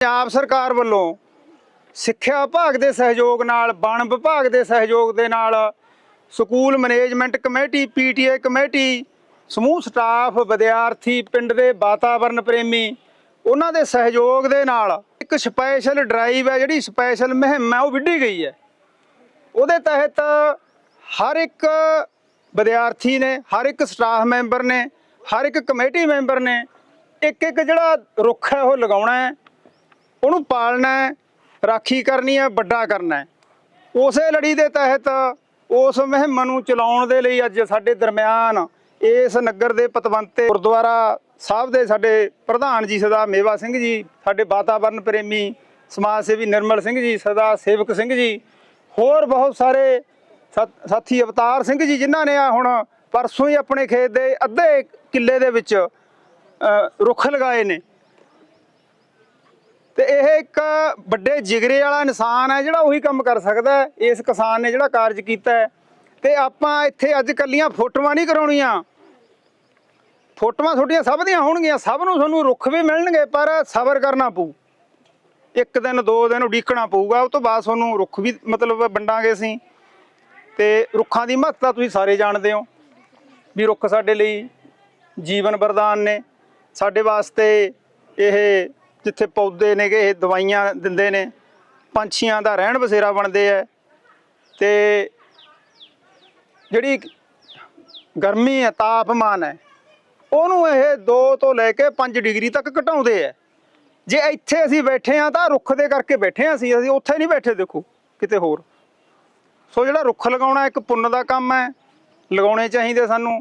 ਪੰਜਾਬ ਸਰਕਾਰ ਵੱਲੋਂ ਸਿੱਖਿਆ ਵਿਭਾਗ ਦੇ ਸਹਿਯੋਗ ਨਾਲ, ਵਣ ਵਿਭਾਗ ਦੇ ਸਹਿਯੋਗ ਦੇ ਨਾਲ school management committee, PTA committee, ਸਮੂਹ ਸਟਾਫ, ਵਿਦਿਆਰਥੀ, ਪਿੰਡ ਦੇ ਵਾਤਾਵਰਣ ਪ੍ਰੇਮੀ ਉਹਨਾਂ ਦੇ ਸਹਿਯੋਗ ਦੇ ਨਾਲ ਇੱਕ ਸਪੈਸ਼ਲ ਡਰਾਈਵ ਹੈ, ਜਿਹੜੀ ਸਪੈਸ਼ਲ ਮੁਹਿੰਮ ਹੈ, ਉਹ ਵਿੱਢੀ ਗਈ ਹੈ। ਉਹਦੇ ਤਹਿਤ ਹਰ ਇੱਕ ਵਿਦਿਆਰਥੀ ਨੇ, ਹਰ ਇੱਕ ਸਟਾਫ ਮੈਂਬਰ ਨੇ, ਹਰ ਇੱਕ ਕਮੇਟੀ ਮੈਂਬਰ ਨੇ ਇੱਕ ਇੱਕ ਜਿਹੜਾ ਰੁੱਖ ਹੈ, ਉਹ ਲਗਾਉਣਾ ਹੈ। ਉਹਨੂੰ ਪਾਲਣਾ ਹੈ, ਰਾਖੀ ਕਰਨੀ ਹੈ, ਵੱਡਾ ਕਰਨਾ ਹੈ। ਉਸੇ ਲੜੀ ਦੇ ਤਹਿਤ ਉਸ ਮੁਹਿੰਮ ਨੂੰ ਚਲਾਉਣ ਦੇ ਲਈ ਅੱਜ ਸਾਡੇ ਦਰਮਿਆਨ ਇਸ ਨਗਰ ਦੇ ਪਤਵੰਤੇ ਗੁਰਦੁਆਰਾ ਸਾਹਿਬ ਦੇ ਸਾਡੇ ਪ੍ਰਧਾਨ ਜੀ ਸਦਾ ਮੇਵਾ ਸਿੰਘ ਜੀ, ਸਾਡੇ ਵਾਤਾਵਰਣ ਪ੍ਰੇਮੀ ਸਮਾਜ ਸੇਵੀ ਨਿਰਮਲ ਸਿੰਘ ਜੀ, ਸਦਾ ਸੇਵਕ ਸਿੰਘ ਜੀ, ਹੋਰ ਬਹੁਤ ਸਾਰੇ ਸਾ- ਸਾਥੀ ਅਵਤਾਰ ਸਿੰਘ ਜੀ ਜਿਨ੍ਹਾਂ ਨੇ ਆ ਹੁਣ ਪਰਸੋਂ ਹੀ ਆਪਣੇ ਖੇਤ ਦੇ ਅੱਧੇ ਕਿੱਲੇ ਦੇ ਵਿੱਚ ਰੁੱਖ ਲਗਾਏ ਨੇ। ਤੇ ਇਹ ਇੱਕ ਵੱਡੇ ਜਿਗਰੇ ਵਾਲਾ ਇਨਸਾਨ ਹੈ ਜਿਹੜਾ ਉਹੀ ਕੰਮ ਕਰ ਸਕਦਾ ਇਸ ਕਿਸਾਨ ਨੇ ਜਿਹੜਾ ਕਾਰਜ ਕੀਤਾ ਹੈ। ਤੇ ਆਪਾਂ ਇੱਥੇ ਅੱਜ ਕੱਲੀਆਂ ਫੋਟੋਆਂ ਨਹੀਂ ਕਰਾਉਣੀਆਂ। ਫੋਟੋਆਂ ਤੁਹਾਡੀਆਂ ਸਭ ਦੀਆਂ ਹੋਣਗੀਆਂ। ਸਭ ਨੂੰ ਤੁਹਾਨੂੰ ਰੁੱਖ ਵੀ ਮਿਲਣਗੇ, ਪਰ ਸਬਰ ਕਰਨਾ ਪਊ। ਇੱਕ ਦਿਨ, ਦੋ ਦਿਨ ਉਡੀਕਣਾ ਪਊਗਾ। ਉਹ ਤੋਂ ਬਾਅਦ ਤੁਹਾਨੂੰ ਰੁੱਖ ਵੀ ਮਤਲਬ ਵੰਡਾਂਗੇ ਅਸੀਂ। ਤੇ ਰੁੱਖਾਂ ਦੀ ਮਹੱਤਤਾ ਤੁਸੀਂ ਸਾਰੇ ਜਾਣਦੇ ਹੋ। ਵੀ ਰੁੱਖ ਸਾਡੇ ਲਈ ਜੀਵਨ ਵਰਦਾਨ ਨੇ। ਸਾਡੇ ਵਾਸਤੇ ਇਹ ਜਿੱਥੇ ਪੌਦੇ ਨੇਗੇ, ਇਹ ਦਵਾਈਆਂ ਦਿੰਦੇ ਨੇ। ਪੰਛੀਆਂ ਦਾ ਰਹਿਣ ਬਸੇਰਾ ਬਣਦੇ ਐ। ਤੇ ਜਿਹੜੀ ਗਰਮੀ ਹੈ ਤਾਪਮਾਨ ਹੈ ਉਹਨੂੰ ਇਹ 2 ਤੋਂ ਲੈ ਕੇ 5 ਡਿਗਰੀ ਤੱਕ ਘਟਾਉਂਦੇ ਐ। ਜੇ ਇੱਥੇ ਅਸੀਂ ਬੈਠੇ ਆ, ਤਾਂ ਰੁੱਖ ਦੇ ਕਰਕੇ ਬੈਠੇ ਆ ਅਸੀਂ ਅਸੀਂ ਉੱਥੇ ਨਹੀਂ ਬੈਠੇ, ਦੇਖੋ, ਕਿਤੇ ਹੋਰ। ਸੋ ਜਿਹੜਾ ਰੁੱਖ ਲਗਾਉਣਾ ਇੱਕ ਪੁੰਨ ਦਾ ਕੰਮ ਹੈ ਲਗਾਉਣੇ ਚਾਹੀਦੇ ਸਾਨੂੰ।